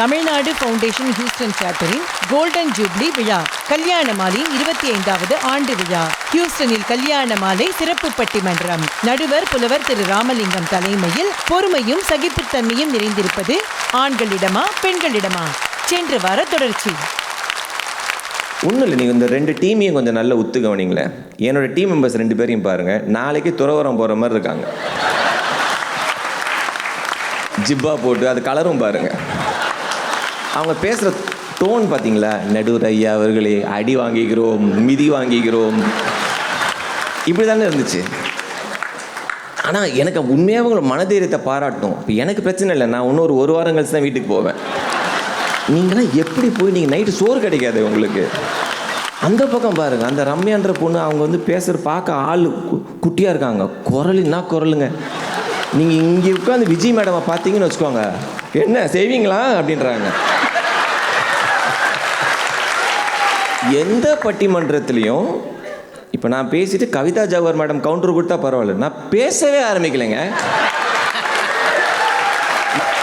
Tamil Nadu foundation Houston சேட்டரின் golden jubilee விழா கல்யாண மாலை இருபத்தி ஐந்தாவது ஆண்டு விழா. ஹியூஸ்டனில் கல்யாண மாலை சிறப்பு பட்டிமன்றம். நடுவர் புலவர் திரு ராமலிங்கம் தலைமையில் பொறுமையும் சகிப்புத்தன்மையும் நிறைந்திருப்பது ஆண்களிடமா பெண்களிடமா? சென்ற வார தொடர்ச்சி. ஒன்றும் இல்லை நீங்கள் இந்த ரெண்டு டீமையும் கொஞ்சம் நல்ல ஒத்து கவனிங்களேன் என்னோட டீம் மெம்பர்ஸ் ரெண்டு பேரையும் பாருங்கள் நாளைக்கு துறவரம் போகிற மாதிரி இருக்காங்க. ஜிப்பா போட்டு அது கலரும் பாருங்கள் அவங்க பேசுகிற டோன் பார்த்தீங்களா நடுவர் ஐயா அவர்களே அடி வாங்கிக்கிறோம் மிதி வாங்கிக்கிறோம் இப்படி தானே இருந்துச்சு. ஆனால் எனக்கு உண்மையாக உங்களை மனதைரியத்தை பாராட்டணும். இப்போ எனக்கு பிரச்சனை இல்லை நான் இன்னொரு ஒரு வாரம் கழிச்சு தான் வீட்டுக்கு போவேன். நீங்களாம் எப்படி போய் நீங்கள் நைட்டு சோறு கிடைக்காது உங்களுக்கு. அந்த பக்கம் பாருங்கள் அந்த ரம்யான்ற பொண்ணு அவங்க வந்து பேசுகிற பார்க்க ஆள் கு- குட்டியாக இருக்காங்க. குரலுன்னா குரலுங்க? நீங்கள் இங்கே உட்காந்து விஜய் மேடமை பார்த்தீங்கன்னு வச்சுக்கோங்க. என்ன செய்வீங்களா? அப்படின்றாங்க. எந்த பட்டிமன்றத்துலேயும் இப்போ நான் பேசிட்டு கவிதா ஜவஹர் மேடம் கவுண்டர் கொடுத்தா பரவாயில்ல. நான் பேசவே ஆரம்பிக்கலைங்க.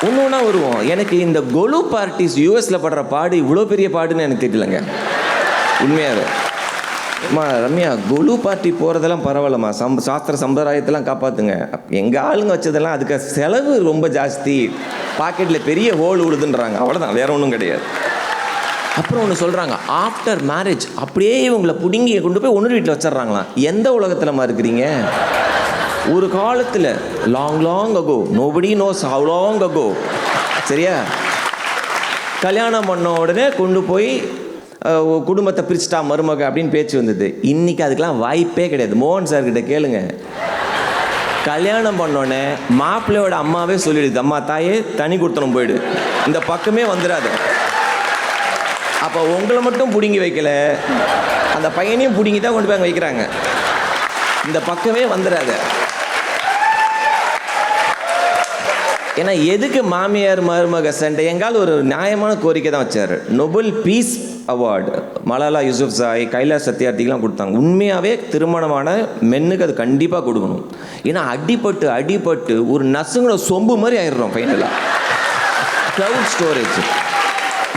ஒன்று ஒன்றா வருவோம். எனக்கு இந்த கொலு பார்ட்டிஸ் யூஎஸில் படுற பாடு இவ்வளோ பெரிய பாடுன்னு எனக்கு தெரியலங்க. உண்மையாக அம்மா ரம்யா கொலு பார்ட்டி போகிறதெல்லாம் பரவாயில்லம்மா. சம் சாஸ்திர சம்பிரதாயத்தெல்லாம் காப்பாற்றுங்க எங்கள் ஆளுங்க வச்சதெல்லாம் அதுக்கு செலவு ரொம்ப ஜாஸ்தி. பாக்கெட்டில் பெரிய ஹோல் விழுதுன்றாங்க அவ்வளோதான் வேற ஒன்றும் கிடையாது. அப்புறம் ஒன்று சொல்கிறாங்க ஆஃப்டர் மேரேஜ் அப்படியே இவங்களை பிடுங்கி கொண்டு போய் ஒன்று வீட்டில் வச்சிடுறாங்களாம். எந்த உலகத்திலமா இருக்கிறீங்க? ஒரு காலத்தில் long long ago nobody knows how long ago சரியா? கல்யாணம் பண்ண உடனே கொண்டு போய் குடும்பத்தை பிரிச்சுட்டா மருமக அப்படின்னு பேச்சு வந்தது. இன்னைக்கு அதுக்கெல்லாம் வாய்ப்பே கிடையாது. மோகன் சார் கிட்ட கேளுங்க. கல்யாணம் பண்ணோடனே மாப்பிள்ளையோட அம்மாவே சொல்லிடுது அம்மா தாயே தனி கொடுத்தனும் போயிடு. இந்த பக்கமே வந்துடாது. அப்போ உங்களை மட்டும் பிடுங்கி வைக்கல. அந்த பையனையும் பிடுங்கி தான் கொண்டு போய் அங்கே வைக்கிறாங்க. இந்த பக்கமே வந்துடாத. ஏன்னா எதுக்கு மாமியார் மருமக சண்டை? எங்கால் ஒரு நியாயமான கோரிக்கை தான் வச்சார். Nobel peace award. Malala Yousafzai Kailash சத்யார்த்திக்கெலாம் கொடுத்தாங்க. உண்மையாகவே திருமணமான மென்னுக்கு அது கண்டிப்பாக கொடுக்கணும். ஏன்னா அடிபட்டு அடிபட்டு ஒரு நசுங்கிற சொம்பு மாதிரி ஆயிடுறோம் ஃபைனலாக க்ளவுட் ஸ்டோரேஜ்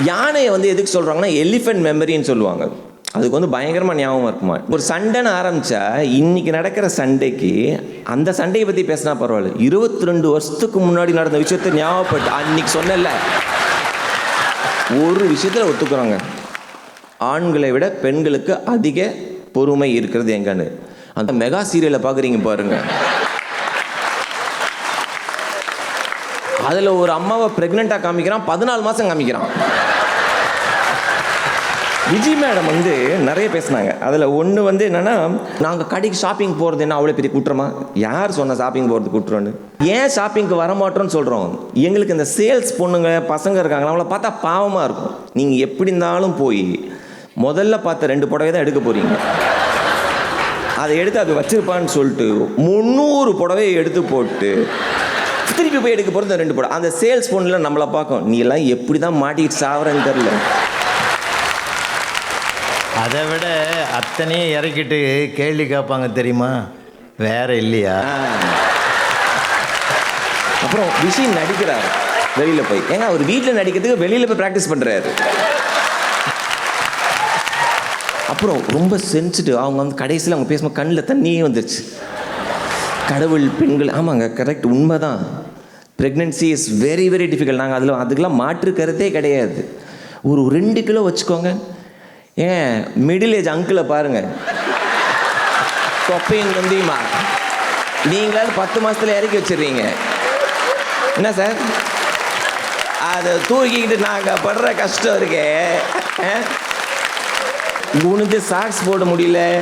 யானையை வந்து எதுக்கு சொல்கிறாங்கன்னா எலிஃபென்ட் மெமரின்னு சொல்லுவாங்க. அதுக்கு வந்து பயங்கரமாக ஞாபகம் இருக்குமா? ஒரு சண்டைன்னு ஆரம்பித்தா இன்னைக்கு நடக்கிற சண்டைக்கு அந்த சண்டையை பற்றி பேசினா பரவாயில்ல. இருபத்தி ரெண்டு வருஷத்துக்கு முன்னாடி நடந்த விஷயத்தை ஞாபகப்பட்டு அன்னைக்கு சொன்னல ஒரு விஷயத்தில் ஒத்துக்குறாங்க. ஆண்களை விட பெண்களுக்கு அதிக பொறுமை இருக்கிறது எங்கன்னு. அந்த மெகா சீரியலை பார்க்குறீங்க பாருங்கள் அதில் ஒரு அம்மாவை ப்ரெக்னெண்ட்டாக காமிக்கிறான் பதினாலு மாதம் காமிக்கிறான். விஜய் மேடம் வந்து நிறைய பேசுனாங்க. அதில் ஒன்று வந்து என்னென்னா நாங்கள் கடைக்கு ஷாப்பிங் போகிறது என்ன அவ்வளோ பெரிய குற்றமா? யார் சொன்ன ஷாப்பிங் போகிறது குற்றம்னு? ஏன் ஷாப்பிங்க்கு வரமாட்டோம்னு சொல்கிறோம் எங்களுக்கு இந்த சேல்ஸ் பொண்ணுங்க பசங்க இருக்காங்க அவங்கள பார்த்தா பாவமாக இருக்கும். நீங்கள் எப்படி இருந்தாலும் போய் முதல்ல பார்த்த ரெண்டு புடவை தான் எடுக்க போகிறீங்க அதை எடுத்து அது வச்சிருப்பான்னு சொல்லிட்டு முந்நூறு புடவையை எடுத்து போட்டு திருப்பி போய் எடுக்க போகிறது ரெண்டு புடவை அந்த சேல்ஸ் பொண்ணில் நம்மளை பார்க்கும். நீ எல்லாம் எப்படி தான் மாட்டிக்கிட்டு சாவறேன்னு தெரில அதை விட அத்தனையும் இறக்கிட்டு கேள்வி கேட்பாங்க தெரியுமா? வேற இல்லையா? அப்புறம் விஷயம் நடிக்கிறார். வெளியில் போய். ஏங்க அவர் வீட்டில் நடிக்கிறதுக்கு வெளியில் போய் ப்ராக்டிஸ் பண்ணுறாரு அப்புறம் ரொம்ப சென்சிட்டிவ் அவங்க வந்து கடைசியில் அவங்க பேசும்போது கண்ணில் தண்ணியே வந்துருச்சு. கடவுள் பெண்கள். ஆமாங்க கரெக்ட் உண்மைதான். Pregnancy is very very difficult நாங்கள் அதில் அதுக்கெல்லாம் மாற்று கருத்தே கிடையாது. ஒரு ரெண்டு கிலோ வச்சுக்கோங்க. ஏன்? மிடில் ஏஜ் அங்கிளை பாருங்கள் தொப்பையும் நம்பியுமா நீங்களாவது பத்து மாதத்தில் இறக்கி வச்சிடுறீங்க. என்ன சார்? அதை தூக்கிக்கிட்டு நாங்கள் படுற கஷ்டம் இருக்கே. அஹ்? குனிஞ்சு சாக்ஸ் போட முடியல.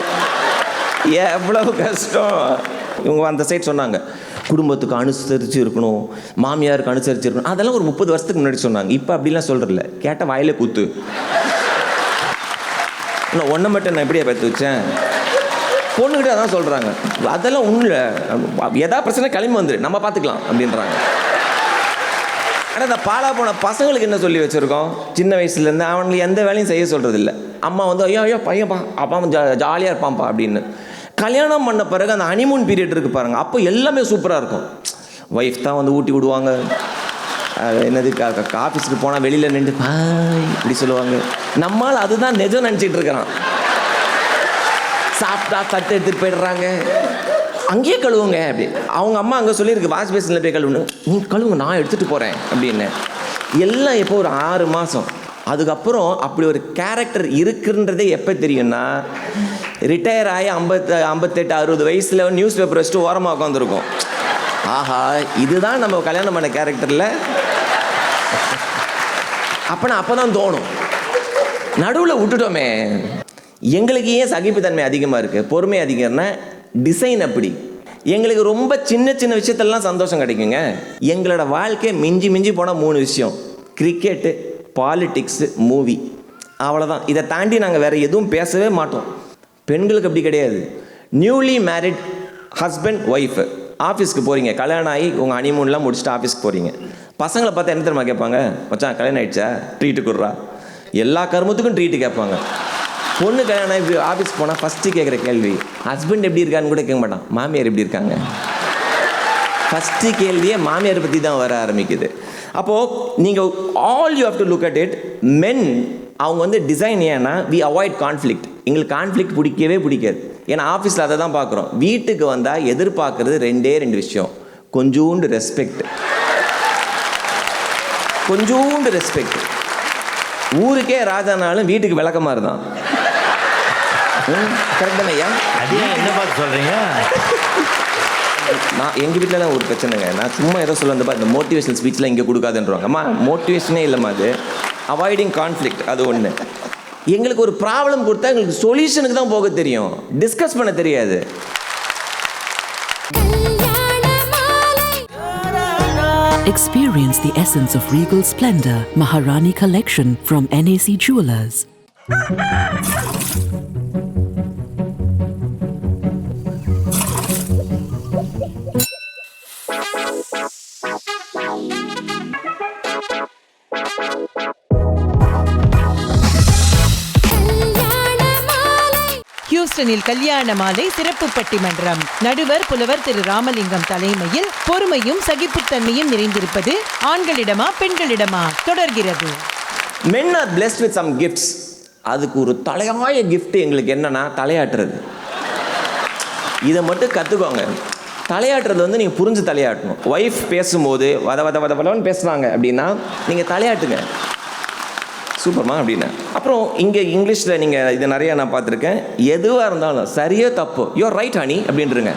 எவ்வளவு கஷ்டம். இவங்க அந்த சைட் சொன்னாங்க. குடும்பத்துக்கு அனுசரித்து இருக்கணும் மாமியாருக்கு அனுசரித்து இருக்கணும். அதெல்லாம் ஒரு முப்பது வருஷத்துக்கு முன்னாடி சொன்னாங்க. இப்போ அப்படிலாம் சொல்கிறதில்ல கேட்டால் வாயிலே கூத்து. இன்னும் ஒன்றை மட்டும் நான் எப்படியா பார்த்து வச்சேன்? பொண்ணுகிட்ட அதான் சொல்கிறாங்க அதெல்லாம் ஒன்றும் இல்லை. எதா பிரச்சனை கிளம்பி வந்துடு நம்ம பார்த்துக்கலாம் அப்படின்றாங்க. ஆனால் இந்த பாலா போன பசங்களுக்கு என்ன சொல்லி வச்சுருக்கோம்? சின்ன வயசுலேருந்து அவனுக்கு எந்த வேலையும் செய்ய சொல்கிறது இல்லை அம்மா வந்து ஐயோ ஐயோ பையன்ப்பா அப்பா ஜா ஜாலியாக இருப்பான்ப்பா அப்படின்னு. கல்யாணம் பண்ண பிறகு அந்த ஹனிமூன் பீரியட் இருக்கு பாருங்க. அப்போ எல்லாமே சூப்பராக இருக்கும். ஒய்ஃப் தான் வந்து ஊட்டி விடுவாங்க. அது என்னது ஆஃபீஸுக்கு போனால் வெளியில் நின்று பாய் இப்படி சொல்லுவாங்க. நம்மால் அதுதான் நிஜம் நினச்சிட்டு இருக்கிறான். சாப்பிட்டா தட்டு எடுத்துட்டு போயிடுறாங்க. அங்கேயே கழுவுங்க அப்படி. அவங்க அம்மா அங்கே சொல்லியிருக்கு வாஷ் பேசினில் போய் கழுவுன்னு. நீ கழுவுங்க நான் எடுத்துகிட்டு போகிறேன் அப்படின்னு. எல்லாம் எப்போ ஒரு ஆறு மாதம் அதுக்கப்புறம் அப்படி ஒரு கேரக்டர் இருக்குன்றதே எப்போ தெரியும்னா ரிட்டையர் ஆகி ஐம்பத்து ஐம்பத்தெட்டு அறுபது வயசில் நியூஸ் பேப்பர் வச்சுட்டு ஓரமாக உட்காந்துருக்கோம் ஆஹா இதுதான் நம்ம கல்யாணம் பண்ண கேரக்டரில் அப்போனா அப்போ தான் தோணும். நடுவில் விட்டுட்டோமே. எங்களுக்கு ஏன் சகிப்புத்தன்மை அதிகமாக இருக்குது பொறுமை அதிகம்னா டிசைன் அப்படி. எங்களுக்கு ரொம்ப சின்ன சின்ன விஷயத்தெல்லாம் சந்தோஷம் கிடைக்குங்க. எங்களோட வாழ்க்கை மிஞ்சி மிஞ்சி போனால் மூணு விஷயம். கிரிக்கெட்டு பாலிட்டிக்ஸு மூவி அவ்வளோதான் இதை தாண்டி நாங்கள் வேறு எதுவும் பேசவே மாட்டோம். பெண்களுக்கு அப்படி கிடையாது. நியூலி மேரிட் ஹஸ்பண்ட் ஒய்ஃபு ஆஃபீஸ்க்கு போகிறீங்க கல்யாணம் ஆகி உங்கள் அனிமூன்லாம் முடிச்சுட்டு ஆஃபீஸ்க்கு போகிறீங்க பசங்களை பார்த்தா என்ன தெரியுமா கேட்பாங்க? மச்சான் கல்யாணம் ஆயிடுச்சா? ட்ரீட்டு கொடுறா. எல்லா கருமத்துக்கும் ட்ரீட்டு கேட்பாங்க. பொண்ணு கல்யாணம் ஆகி ஆஃபீஸ் போனால் ஃபஸ்ட்டு கேட்குற கேள்வி ஹஸ்பண்ட் எப்படி இருக்கான்னு கூட கேட்க மாட்டான். மாமியார் எப்படி இருக்காங்க? ஃபஸ்ட்டு கேள்வியே மாமியார் பற்றி தான் வர ஆரம்பிக்குது. அப்போது நீங்கள் all you have to look at it men அவங்க வந்து டிசைன் ஏன்னா வி அவாய்ட் கான்ஃப்ளிக்ட் எங்களுக்கு கான்ஃப்ளிக்ட் பிடிக்கவே பிடிக்காது. ஏன்னா ஆஃபீஸில் அதை தான் பார்க்குறோம். வீட்டுக்கு வந்தால் எதிர்பார்க்குறது ரெண்டே ரெண்டு விஷயம். கொஞ்சோண்டு ரெஸ்பெக்ட் கொஞ்சோண்டு ரெஸ்பெக்ட் ஊருக்கே ராஜானாலும் வீட்டுக்கு விளக்கமாக தான். கரெக்ட் ஐயா? அதே என்ன பார்த்து சொல்கிறீங்க நான் எங்கள் வீட்டிலலாம் ஒரு பிரச்சனைங்க. நான் சும்மா ஏதோ சொல்ல வந்தப்பா இந்த மோட்டிவேஷனல் ஸ்பீச்லாம் இங்கே கொடுக்காதுன்றவாங்க. அம்மா மோட்டிவேஷனே இல்லைம்மா அது. அவாய்டிங் கான்ஃப்ளிக்ட் அது ஒன்று எங்களுக்கு ஒரு ப்ராப்ளம் கொடுத்தா எங்களுக்கு சொல்யூஷனுக்கு தான் போக தெரியும் டிஸ்கஸ் பண்ண தெரியாது Experience the essence of regal splendor, Maharani Collection from NAC Jewelers. ஹியூஸ்டனில் கல்யாண மாலை சிறப்பு பட்டிமன்றம். நடுவர் புலவர் திரு ராமலிங்கம் தலைமையில் பொறுமையும் சகிப்புத்தன்மையும் நிறைந்திருப்பது ஆண்களிடமா பெண்களிடமா தொடர்கிறது. Men are blessed with some gifts அதுக்கு ஒரு தலையாய கிஃப்ட் எங்களுக்கு என்னன்னா தலையாட்டுறது. இதை மட்டும் கற்றுக்கோங்க தலையாட்டுறது வந்து நீங்கள் புரிஞ்சு தலையாட்டணும். ஒய்ஃப் பேசும்போது வத வத வத வதன்னு பேசுகிறாங்க அப்படின்னா நீங்கள் தலையாட்டுங்க. சூப்பர்மா அப்படின்னு. அப்புறம் இங்கே இங்கிலீஷில் நீங்கள் இது நிறையா நான் பார்த்துருக்கேன். எதுவாக இருந்தாலும் சரிയോ தப்போ யோர் ரைட் ஹனி அப்படின்றங்க.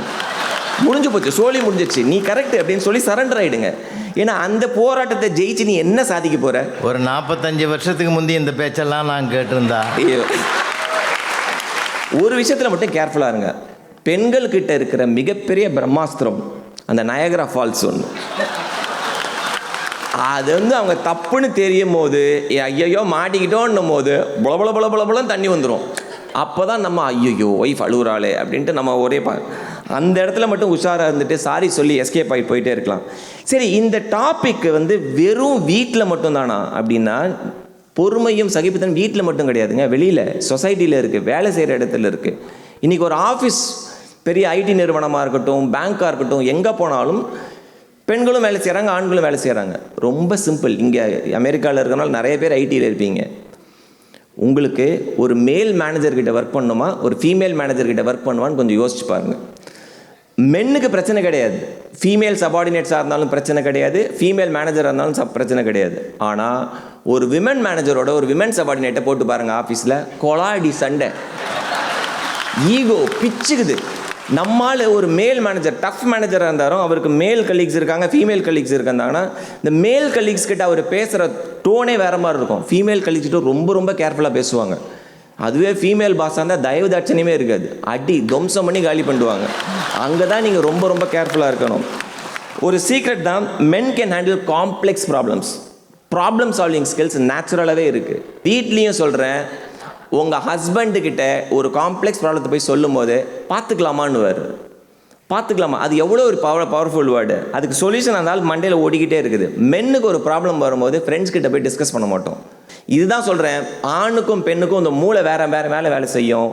முடிஞ்சு போச்சு சோழி முடிஞ்சிச்சு நீ கரெக்ட் அப்படின்னு சொல்லி சரண்டர் ஆயிடுங்க. ஏன்னா அந்த போராட்டத்தை ஜெயிச்சு நீ என்ன சாதிக்க போற? ஒரு நாற்பத்தஞ்சு வருஷத்துக்கு முந்தி இந்த பேச்செல்லாம் நான் கேட்டிருந்தா. ஒரு விஷயத்தில் மட்டும் கேர்ஃபுல்லாக இருங்க. பெண்கள் கிட்ட இருக்கிற மிகப்பெரிய பிரம்மாஸ்திரம் அந்த நயகரா ஃபால்ஸ் ஒன்று அது வந்து அவங்க தப்புன்னு தெரியும் போது ஐயையோ மாட்டிக்கிட்டோன்னும் போது புல புல புல புல புலம் தண்ணி வந்துடும் அப்போ தான் நம்ம ஐயோ ஒய்ஃப் அழுகுறாளே அப்படின்ட்டு நம்ம ஒரே பா அந்த இடத்துல மட்டும் உஷாராக இருந்துட்டு சாரி சொல்லி எஸ்கேப் ஆகி போயிட்டே இருக்கலாம். சரி இந்த டாபிக் வந்து வெறும் வீட்டில் மட்டும்தானா அப்படின்னா பொறுமையும் சகிப்புத்தன் வீட்டில் மட்டும் கிடையாதுங்க. வெளியில் சொசைட்டியில் இருக்குது வேலை செய்கிற இடத்துல இருக்குது இன்றைக்கி ஒரு ஆஃபீஸ் பெரிய ஐடி நிறுவனமாக இருக்கட்டும் பேங்க்காக இருக்கட்டும் எங்கே போனாலும் பெண்களும் வேலை செய்கிறாங்க ஆண்களும் வேலை செய்கிறாங்க ரொம்ப சிம்பிள் இங்கே அமெரிக்காவில் இருக்கிறனால நிறைய பேர் ஐடியில் இருப்பீங்க. உங்களுக்கு ஒரு மேல் மேனேஜர்கிட்ட ஒர்க் பண்ணணுமா? ஒரு ஃபீமேல் மேனேஜர்கிட்ட ஒர்க் பண்ணுவான்னு கொஞ்சம் யோசிச்சு பாருங்கள் மென்னுக்கு பிரச்சனை கிடையாது. ஃபீமேல் சபார்டினேட்ஸாக இருந்தாலும் பிரச்சனை கிடையாது. ஃபீமேல் மேனேஜராக இருந்தாலும் சப் பிரச்சனை கிடையாது. ஆனால் ஒரு விமன் மேனேஜரோட ஒரு விமன் சபார்டினேட்டை போட்டு பாருங்கள் ஆஃபீஸில் கொலாடி சண்டை. ஈகோ பிச்சுக்குது. நம்மால் ஒரு மேல் மேனேஜர் டஃப் மேனேஜராக இருந்தாலும் அவருக்கு மேல் கலீக்ஸ் இருக்காங்க ஃபீமேல் கலீக்ஸ் இருக்காங்கன்னா இந்த மேல் கலீக்ஸ் கிட்ட அவர் பேசுகிற டோனே வேறு மாதிரி இருக்கும். ஃபீமேல் கலீக்ஸ் கிட்ட ரொம்ப ரொம்ப கேர்ஃபுல்லாக பேசுவாங்க. அதுவே ஃபீமேல் பாஸாக இருந்தால் தயவு தட்சணையுமே இருக்காது. அடி துவம்சம் பண்ணி காலி பண்ணுவாங்க அங்கே தான் நீங்கள் ரொம்ப ரொம்ப கேர்ஃபுல்லாக இருக்கணும். ஒரு சீக்ரெட் தான் men can handle complex problems problem solving skills நேச்சுரலாகவே இருக்குது வீட்லேயும் சொல்கிறேன் உங்கள் ஹஸ்பண்டுக்கிட்ட ஒரு காம்ப்ளெக்ஸ் ப்ராப்ளத்தை போய் சொல்லும்போது பார்த்துக்கலாமான்னுவார். பார்த்துக்கலாமா? அது எவ்வளோ ஒரு பவர் பவர்ஃபுல் வேர்டு அதுக்கு சொல்யூஷன் இருந்தாலும் மண்டையில் ஓடிக்கிட்டே இருக்குது. மென்னுக்கு ஒரு ப்ராப்ளம் வரும்போது ஃப்ரெண்ட்ஸ் கிட்ட போய் டிஸ்கஸ் பண்ண மாட்டோம். இதுதான் சொல்கிறேன் ஆணுக்கும் பெண்ணுக்கும் இந்த மூளை வேற வேற மேலே வேலை செய்யும்.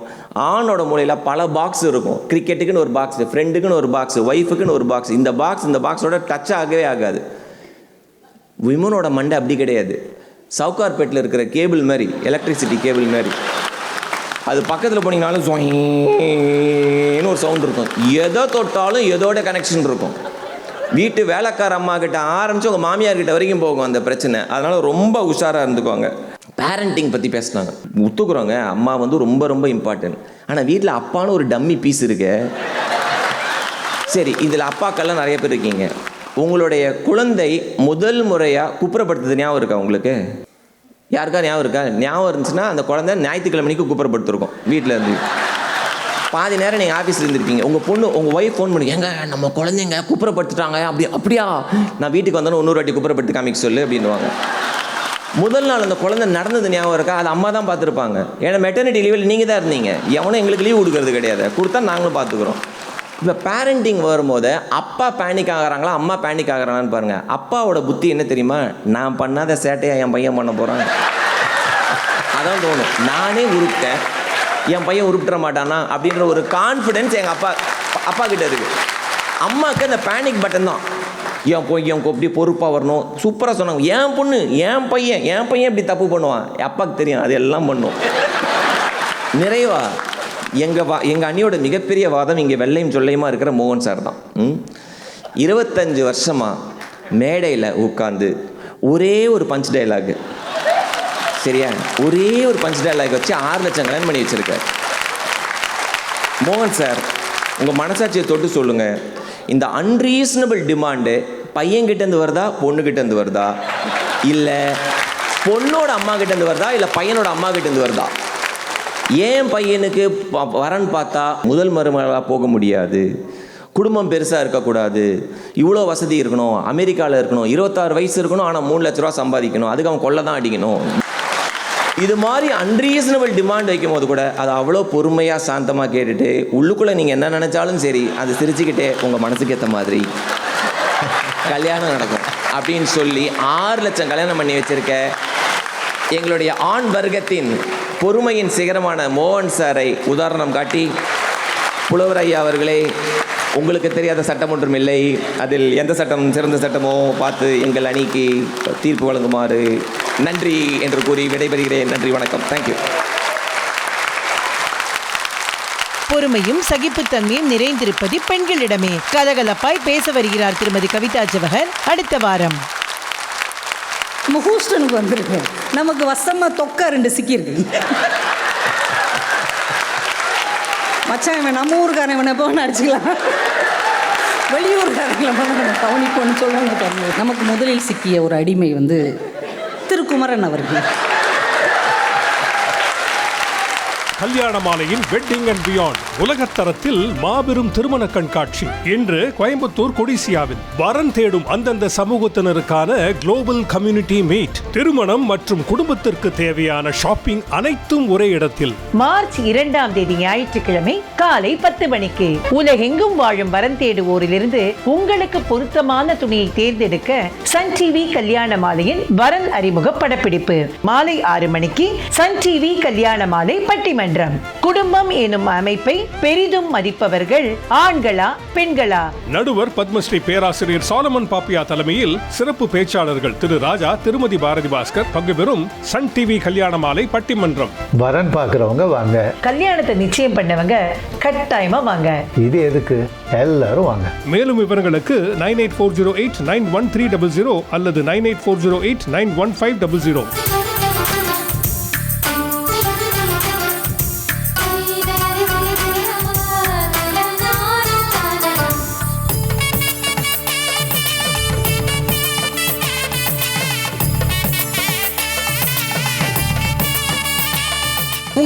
ஆணோட மூளையில் பல பாக்ஸ் இருக்கும். கிரிக்கெட்டுக்குன்னு ஒரு பாக்ஸ் ஃப்ரெண்டுக்குன்னு ஒரு பாக்ஸ் ஒய்ஃபுக்குன்னு ஒரு பாக்ஸ் இந்த பாக்ஸ் இந்த பாக்ஸோட டச் ஆகவே ஆகாது. விமனோட மண்டை அப்படி கிடையாது. சவுகார்பேட்டில் இருக்கிற கேபிள் மாதிரி எலக்ட்ரிசிட்டி கேபிள் மாதிரி. அது பக்கத்தில் போனீங்கனாலும் சொயின்னு ஒரு சவுண்ட் இருக்கும். எதை தொட்டாலும் எதோட கனெக்ஷன் இருக்கும். வீட்டு வேலைக்கார அம்மா கிட்ட ஆரம்பித்து உங்கள் மாமியார் கிட்ட வரைக்கும் போகும் அந்த பிரச்சனை. அதனால் ரொம்ப உஷாராக இருந்துக்குவாங்க பேரண்டிங் பற்றி பேசினாங்க. ஒத்துக்குறோங்க. அம்மா வந்து ரொம்ப ரொம்ப இம்பார்ட்டன்ட் ஆனால் வீட்டில் அப்பான்னு ஒரு டம்மி பீஸ் இருக்கு. சரி இதில் அப்பாக்கெல்லாம் நிறைய பேர் இருக்கீங்க. உங்களுடைய குழந்தை முதல் முறையாக குப்புறப்படுத்துறது ஞாபகம் இருக்கா உங்களுக்கு? யாருக்கா ஞாபகம் இருக்கா? ஞாபகம் இருந்துச்சுன்னா அந்த குழந்தை ஞாயிற்றுக்கிழமைக்கு குப்புறப்படுத்திருக்கோம் வீட்டில் இருந்து. பாதி நேரம் நீங்கள் ஆஃபீஸில் இருந்திருப்பீங்க உங்கள் பொண்ணு உங்கள் ஒய்ஃப் ஃபோன் பண்ணி எங்க நம்ம குழந்தைங்க குப்புறப்படுத்திட்டாங்க அப்படி அப்படியா? நான் வீட்டுக்கு வந்தோன்னு இன்னொரு வாட்டி குப்புறப்படுத்தி காமிக்க சொல்லு அப்படின்னுவாங்க. முதல் நாள் அந்த குழந்தை நடந்தது ஞாபகம் இருக்கா? அது அம்மா தான் பார்த்துருப்பாங்க. ஏன்னா மெட்டர்னிட்டி லீவில் நீங்கள் தான் இருந்தீங்க. எவனும் எங்களுக்கு லீவ் கொடுக்கறது கிடையாது. கொடுத்தா நாங்களும் பார்த்துக்குறோம். இப்போ பேரண்டிங் வரும்போது அப்பா பேனிக் ஆகிறாங்களா அம்மா பேனிக் ஆகிறாங்களான்னு பாருங்கள் அப்பாவோட புத்தி என்ன தெரியுமா? நான் பண்ணாத சேட்டையை என் பையன் பண்ண போகிறான் அதான் தோணும். நானே உருப்பிட்டேன். என் பையன் உருப்பிட மாட்டானா? அப்படின்ற ஒரு கான்ஃபிடென்ஸ் எங்கள் அப்பா அப்பா கிட்ட இருக்கு. அம்மாவுக்கு அந்த பேனிக் பட்டன் தான். என் பொய் என் இப்படி பொறுப்பாக வரணும். சூப்பராக சொன்னாங்க. என் பொண்ணு என் பையன் என் பையன் இப்படி தப்பு பண்ணுவான். அப்பாவுக்கு தெரியும் அது எல்லாம் பண்ணும். நிறைவா? எங்கள் வா எங்கள் அண்ணியோட மிகப்பெரிய வாதம் இங்கே வெள்ளையும் சொல்லையுமா இருக்கிற மோகன் சார் தான். ம்? இருபத்தஞ்சு வருஷமாக மேடையில் உட்காந்து ஒரே ஒரு பஞ்ச் டைலாகு சரியா? ஒரே ஒரு பஞ்ச் டைலாக் வச்சு ஆறு லட்சம் கல்யாணம் பண்ணி வச்சுருக்கார். மோகன் சார் உங்கள் மனசாட்சியை தொட்டு சொல்லுங்கள் இந்த அன்ரீசனபிள் டிமாண்டு பையன்கிட்டேருந்து வருதா பொண்ணுக்கிட்டேருந்து வருதா? இல்லை பொண்ணோட அம்மா கிட்டேருந்து வருதா இல்லை பையனோட அம்மா கிட்டேருந்து வருதா? ஏன் பையனுக்கு ப- வரன் பார்த்தா முதல் மருமகளாக போக முடியாது? குடும்பம் பெருசாக இருக்கக்கூடாது. இவ்வளோ வசதி இருக்கணும். அமெரிக்காவில் இருக்கணும். இருபத்தாறு வயசு இருக்கணும். ஆனால் மூணு லட்ச ரூபா சம்பாதிக்கணும். அதுக்கு அவன் கொள்ள தான் அடிக்கணும். இது மாதிரி அன்ரீசனபிள் டிமாண்ட் வைக்கும் போது கூட அதை அவ்வளோ பொறுமையாக சாந்தமாக கேட்டுட்டு உள்ளுக்குள்ளே நீங்கள் என்ன நினச்சாலும் சரி அது சிரிச்சுக்கிட்டே உங்கள் மனசுக்கு ஏற்ற மாதிரி கல்யாணம் நடக்கும் அப்படின்னு சொல்லி ஆறு லட்சம் கல்யாணம் பண்ணி வச்சிருக்க எங்களுடைய ஆண் வர்க்கத்தின் பொறுமையின் சிகரமான மோகன் சாரை உதாரணம் காட்டி புலவர் ஐயா அவர்களே உங்களுக்கு தெரியாத சட்டம் ஒன்றும் இல்லை. அதில் எந்த சட்டம் சிறந்த சட்டமோ பார்த்து எங்கள் அணிக்கு தீர்ப்பு வழங்குமாறு நன்றி என்று கூறி விடைபெறுகிறேன். நன்றி வணக்கம். தேங்க்யூ பொறுமையும் சகிப்புத்தன்மையும் நிறைந்திருப்பது பெண்களிடமே. கலகலப்பாய் பேச வருகிறார் திருமதி கவிதா ஜவஹர். அடுத்த வாரம். நம்ம ஹூஸ்டனுக்கு வந்திருக்கு நமக்கு வசமாக தொக்கா ரெண்டு சிக்கியிருக்கு. மச்சான் இவன் நம்ம ஊருக்காரன் இவனை போன அடிச்சுக்கலாம். வெளியூர்காரங்களை போன நம்ம கவனிப்போன்னு சொல்லுவாங்க நமக்கு முதலில் சிக்கிய ஒரு அடிமை வந்து திருக்குமரன் அவர்கள். கல்யாண மாலையின் வெட்டிங் அண்ட் பியாண்ட் உலகத்தரத்தில் மாபெரும் திருமண கண்காட்சி. இன்று கோயம்புத்தூர் கொடிசியாவில் வரன் தேடும் அந்தந்த சமூகத்தினருக்கான குளோபல் கம்யூனிட்டி மீட் திருமணம் மற்றும் குடும்பத்திற்கு தேவையான ஷாப்பிங் அனைத்தும் ஒரே இடத்தில். மார்ச் இரண்டாம் தேதி ஞாயிற்றுக்கிழமை காலை பத்து மணிக்கு உலகெங்கும் வாழும் வரன் தேடுவோரிலிருந்து உங்களுக்கு பொருத்தமான துணியை தேர்ந்தெடுக்க சன் டிவி கல்யாண மாலையின் வரன் அறிமுக படப்பிடிப்பு. மாலை ஆறு மணிக்கு சன் டிவி கல்யாண மாலை பட்டிமன் பட்டிமன்றம் குடும்பம் எனும் அமைப்பை பெரிதும் மதிப்பவர்கள் ஆண்களா பெண்களா? நடுவர் பத்மஸ்ரீ பேராசிரியர் சாலமன் பாப்பியா தலைமையில் சிறப்பு பேச்சாளர்கள் திரு ராஜா திருமதி பாரதி பாஸ்கர் பங்கு பெறும் சன் டிவி கல்யாண மாலை பட்டிமன்றம். வரன் பார்க்குறவங்க வாங்க. கல்யாணத்தை நிச்சயம் பண்ணவங்க கட்டாயமா வாங்க. இது எதுக்கு? எல்லாரும் வாங்க. மேலும் விவரங்களுக்கு nine eight four zero eight nine one three double zero அல்லது nine eight four zero eight nine one five double zero.